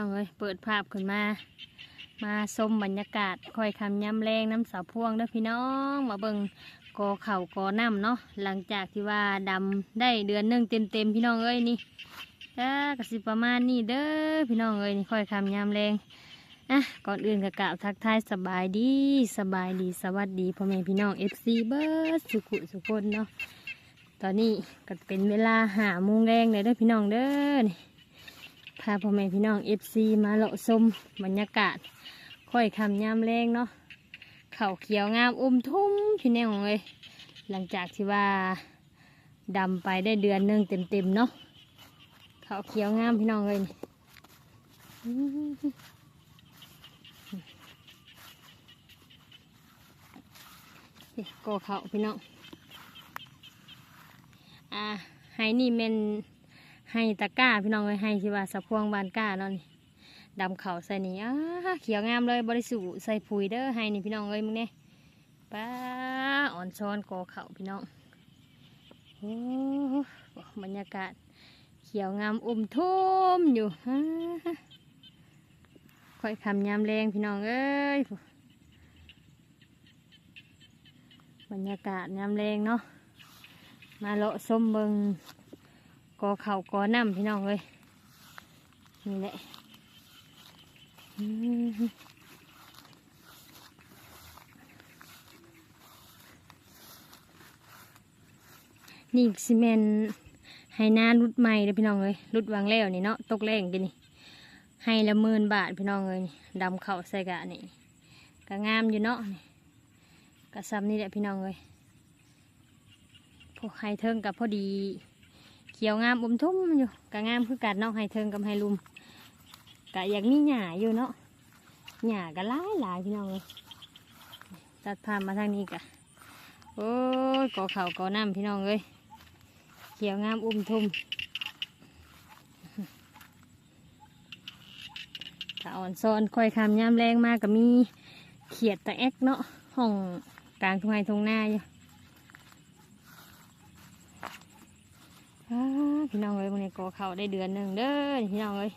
น้องเอ้ยเปิดภาพขึ้นมา มาชมบรรยากาศคอยคำย้ำแรงน้ำสาวพวงเด้อพี่น้องมาเบิ่งกอเข่ากอน้ำเนาะหลังจากที่ว่าดำได้เดือนนึ่งเต็มเต็มๆพี่น้องเอ้ยนี่ก็กสิประมาณนี้เด้อพี่น้องเอ้ยนี่คอยคำย้ำแรงอะก่อนอื่นก็กล่าวทักทายสบายดีสบายดีสวัสดีพ่อแม่พี่น้องเอฟซีเบิร์ดสุขุสุคนเนาะตอนนี้ก็เป็นเวลาหาโมงแรงเลยเด้อพี่น้องเด้อนี่ พาพ่อแม่พี่น้องเอฟซีมาเลาะชมบรรยากาศ ค่อยคำยามแรงเนาะเขาเขียวงามอุ้มทุ่มพี่แน่ของเลยหลังจากที่ว่าดำไปได้เดือนหนึ่งเต็มๆเนาะเขาเขียวงามพี่น้องเลยนี่อื้อหือนี่ก็เขาพี่น้องอ่าให้นี่เมน ให้ตะก้าพี่น้องเลยให้ที่ว่าสะพวงบานก้าเนาะนี่ดำเขาใส่นี่อ้าเขียวงามเลยบริสุทธิ์ใส่ปุ๋ยเด้อให้นี่พี่น้องเลยมึงเนี่ยป้าอ่อนช้อนกอเขาพี่น้องโอ้บรรยากาศเขียวงามอุ่มทุ่มอยู่ค่อยคำยามแรงพี่น้องเอ้ยบรรยากาศยามแรงเนาะมาเลาะส้มเบิง กอเข่ากอน้ำพี่น้องเลยนี่แหละนี่ซีเมนต์ให้หน้ารุดใหม่เลยพี่น้องเลยรุดวางแล้วนี่เนาะตกแรงกันนี่ให้ละหมื่นบาทพี่น้องเลยดำเข่าใส่กะนี่ก็งามอยู่เนาะกระซำนี่แหละพี่น้องเลยพวกไฮเทิงกับพอดี ขียวงามอมทุ่มอยู่กะงามคือกันเนาะให้เทิงกับให้ลุมกะอยากมีหญ้าอยู่เนาะหญ้าก็หลายหลายพี่น้องเลยตัดภามาทางนี้กะโอ้ยกอเขากอน้ำพี่น้องเลยเขียวงามอุ้มทุ่มกะอ่อนซอนคอยคำยามแรงมากก็มีเขียดตะแอกเนาะห้องกลางทุ่งไร่ทุ่งหน้าอยู่ อ้า พี่น้องเอ้ยวันนี้ก็เขาได้เดือนหนึ่งเด้อนี่พี่น้องเอ้ย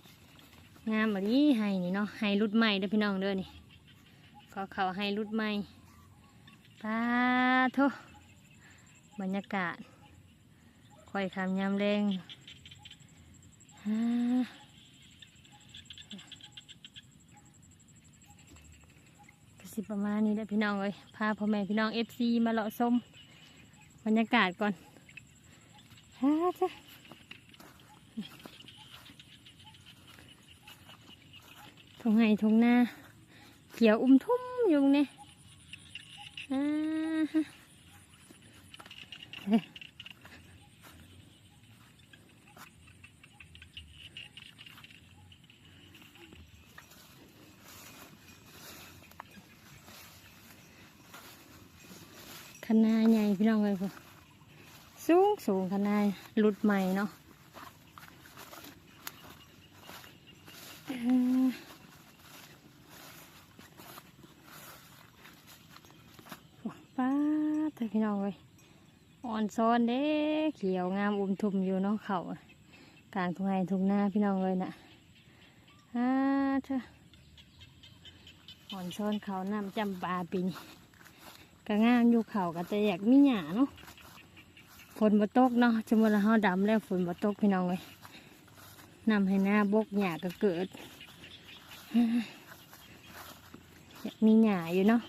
งามแบบนี้ให้นี่เนาะให้รุดใหม่เด้อพี่น้องเด้อนี่ก็เขาให้รุดใหม่ปาโทบรรยากาศคอยคำยามแรงอ่าก็สิประมาณนี้แหละพี่น้องเอ้ยพาพ่อแม่พี่น้องเอฟซีมาเลาะชมบรรยากาศก่อน ฮ่าจ้ะทงไห้ทงหน้าเขียวอุ้ สูงสูงขนาดรุดใหม่เนาะป้าเธอพี่น้องเลยอ่อนซ้อนเด้เขียวงามอุ้มทุ่มอยู่เนาะเขากลางทุ่งไร่ทุ่งนาพี่น้องเลยน่ะอ่าเธออ่อนซ้อนเขาน้ำจำปาปีนก็งามอยู่เขาก็จะอยากมีหยาเนาะ ฝนบ่ตกเนาะจมูกเราเฮาดำแล้วฝนบ่ตกพี่น้องเลยนำให้หน้าบกหญ้าก็เกิดมีหญ้าอยู่เนาะ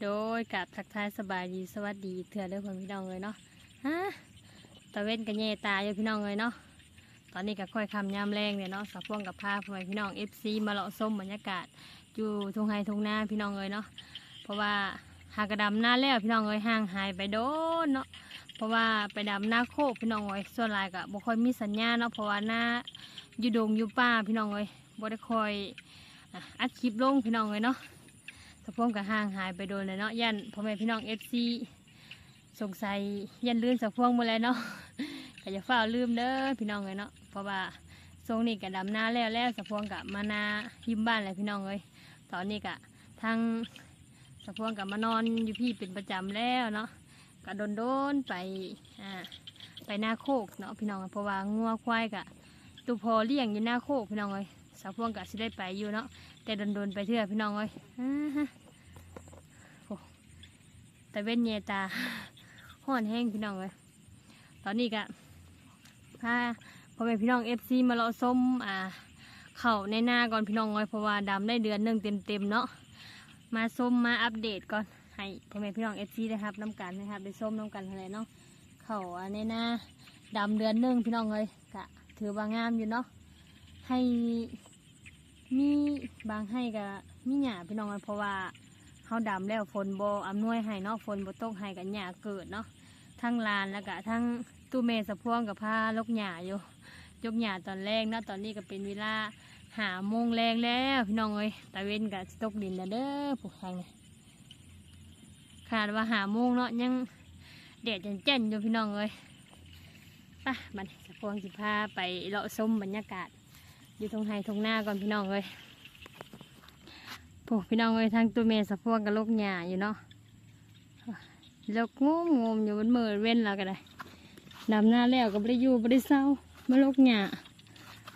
โดยกับทักทายสบายดีสวัสดีเถื่อเด้อพ่อพี่น้องเลยเนาะฮะตะเว้นกันแย่ตาอยู่พี่น้องเลยเนาะ ตอนนี้ก็ค่อยคำยามแรงเนี่ยเนาะสับพ่วงกับพาพ่อแม่พี่น้องเอฟซีมาเลาะส้มบรรยากาศอยู่ทุ่งไฮทุ่งนาพี่น้องเลยเนาะเพราะว่าหากระดำหน้าแล้วพี่น้องเลยห่างหายไปโดนเนาะเพราะว่าไปดำหน้าโคกพี่น้องเลยส่วนหลายก็บ่ค่อยมีสัญญาณเนาะเพราะว่าหน้าอยู่ดงอยู่ป่าพี่น้องเลยบ่ได้คอยอัดคลิปลงพี่น้องเลยเนาะสับพ่วงกับห่างหายไปโดนเลยเนาะยันพ่อแม่พี่น้องเอฟซีสงสัยยันลืมสับพ่วงหมดแล้วเนาะก็จะเฝ้าลืมเด้อพี่น้องเลยเนาะ เพราะว่าทรงนี้ก็ดำหน้าแล้วแล้วสะพวงกับมานายิ้มบ้านแหละพี่น้องเลยตอนนี้ก็ทางสะพวงกับมานอนอยู่พี่เป็นประจำแล้วเนาะก็โดนโดนๆไปอ่าไปหน้าโคกเนาะพี่น้องเพราะว่างัวควายกะตูพอเลี้ยงอยู่หน้าโคกพี่น้องเลยสะพวงกะสิได้ไปอยู่เนาะแต่โดนโดนๆไปเถื่อพี่น้องเลยอ่าฮะโอ้แต่เว้นเยตาห้อนแห้งพี่น้องเลยตอนนี้กะพา พ่อแม่พี่น้องเอฟซีมาเลาะส้มอ่าเข่าในหน้าก่อนพี่น้องเลยเพราะว่าดำได้เดือนหนึ่งเต็มๆเนาะมาส้มมาอัปเดตก่อนให้พ่อแม่พี่น้องเอฟซีนะครับน้ำกันนะครับได้ส้มน้ำกันอะไรเนาะเข่าในหน้าดำเดือนหนึ่งพี่น้องเลยกะถือว่างามอยู่เนาะให้มีบางให้กับมีหยาพี่น้องเลยเพราะว่าเขาดำแล้วฝนโบอำนวยให้เนาะฝนโบตกให้กับหยาเกิดเนาะทั้งลานแล้วก็ทั้งตู้เมสะพวงกับผ้าลกหยาอยู่ ยกหยาตอนแรกเนาะตอนนี้ก็เป็นเวลาหาโมงแรงแล้วพี่น้องเอ้ยตะเวนกับตกดินแล้วเด้อผูกทางเนี่ยขาดว่าหาโมงเนาะยังแดดยังแจ่นอยู่พี่น้องเอ้ยไปบันสะพวงสิพาไปเลาะส้มบรรยากาศ อยู่ตรงไฮตรงหน้าก่อนพี่น้องเอ้ยผูกพี่น้องเอ้ยทางตัวเมสะพวงกับลกหยาอยู่เนาะลกงมงมอยู่บนมือเว้นเราก็ได้ดำหน้าแล้วก็ไม่ได้อยู่ไม่ได้เศร้า มาลกหญ้า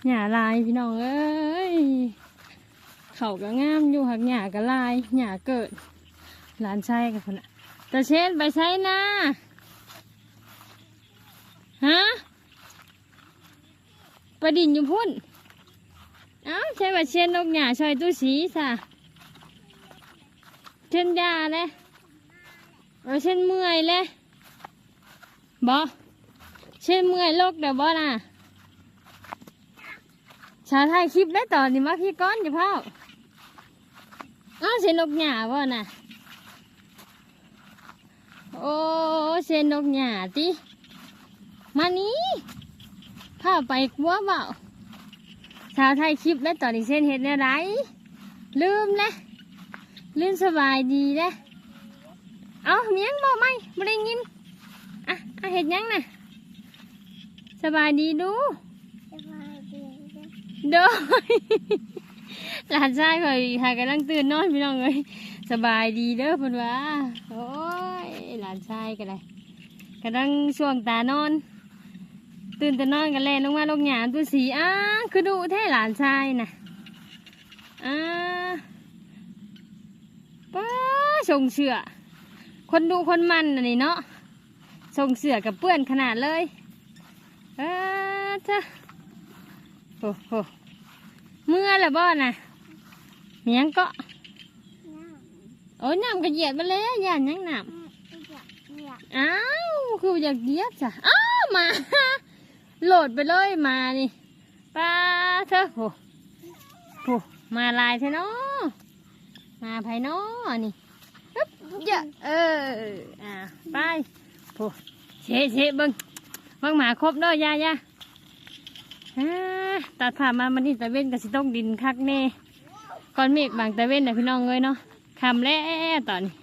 หญ้าลายพี่น้องเอ้ยเขาก็งามอยู่หักหญ้าก็ลายหญ้าเกิดหลานชายกับคนน่ะตาเช่นไปใช้นาฮะไปดินอยู่พุ่นเอ้าใช่ว่าเช่นลกหญ้าช่วยตู้สีสะเช่นยาเลยเอาเช่นเมื่อยเลยบอเช่นเมื่อยโลกเดี๋ยวบ่น่ะ ชาไทยคลิปได้ต่อนี่มาพี่ก้อนอย่าเผาอ้าวเชนนกหยาบ่น่ะ โอ้เชนนกหยาติมานี้พาไปกลัวเปล่าชาวไทยคลิปได้ต่อนี่เช่นเห็ดเนี่ยไรลืมเลยลืมสบายดีเลยเอาเมียงบอกไหมไม่ได้ยินอะอะเห็ดยังน่ะสบายดีดู จ้ะเด้อหลานชายเคยหากำลังตื่นนอนพี่น้องเลยสบายดีเด้อเพิ่นว่าโอ้ยหลานชายก็ได้กำลังช่วงตานอน ตื่นแต่นอนกันแล่นลงมาลงหยาตัวสีอ้าคือดูแท้หลานชายน่ะอ้าป้าส่งเสือคนดูคนมันอันนี้เนาะส่งเสือกับเปื้อนขนาดเลยเออจ้ะ โอ้โหเมื่อละบ่น่ะเมียงก็น้โอ้ยน้ำก็เหยียดมาแล้วย่านยังน้ำอยากอยากำอ้าวคืออยากเหยียดจ้ะอ้าวมาโหลดไปเลยมานี่ป้าเถอะโหโหมาลายใช่เนาะมาภายนอนี่อึ๊บเยอะเอออ่าไปโหเชะเชะเบิ้งเบิ่งหมาครบเด้อย่าย่าอ่า ตัดผ่านมามันนี่ตะเว้นกับสิต้องดินคักแน่ก่อนเมฆบางตะเว้นนะพี่น้องเลยเนาะคำแล้วตอนนี้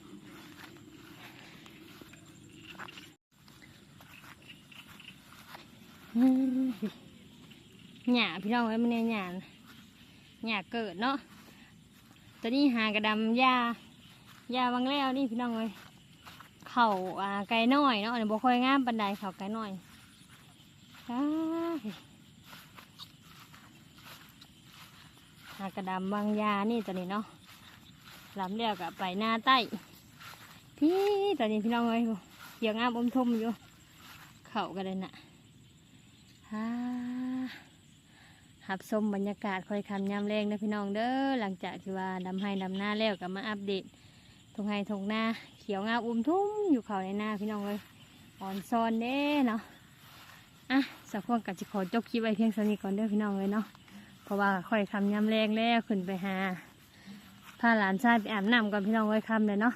หญ้าพี่น้องเอ้ยมันเนี่ยหญ้าหญ้าเกิดเนาะตอนนี้หากระดำหญ้าหญ้าบางแล้วนี่พี่น้องเลยเข่าอ่าไก่น้อยเนาะอันนี้บ่ค่อยงามปันไดเข่าไก่น้อย อ้าย หากระดำบางยานี่ตัวนี้เนาะลำเดียวกับไปหน้าใต้พี่ตอนนี้พี่น้องเอ้ยเกี่ยวงามอมทมอยู่ เข่ากันเลยน่ะฮ่าหับชมบรรยากาศคอยคำยามแรงนะพี่น้องเด้อหลังจากที่ว่าดำให้ดำหน้าแล้วก็มาอัปเดตทงให้ทงหน้าเขียวงาอุ้มทุ่มอยู่เขาในหน้าพี่น้องเลยอ่อนซอนเด้เนาะอะสักพวกกับจะขอจบคลิปไว้เพียงเท่านี้ก่อนเด้อพี่น้องเลยเนาะ เพราะว่าค่อยคำย้ำแรงแล้วขึ้นไปหาพาหลานชายไปอาบน้ำก่อนพี่น้องไว้คำเลยเนาะ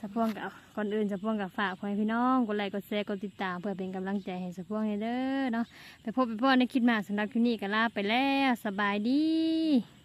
สะพวงกับก่อนอื่นสะพวงกับฝากขอให้พี่น้องกดไลค์กดแชร์กดติดตามเพื่อเป็นกำลังใจให้สะพวงเด้อเนาะไปพบไปพ่อในคิดมาสำหรับคลิปนี้ก็ลาไปแล้วสบายดี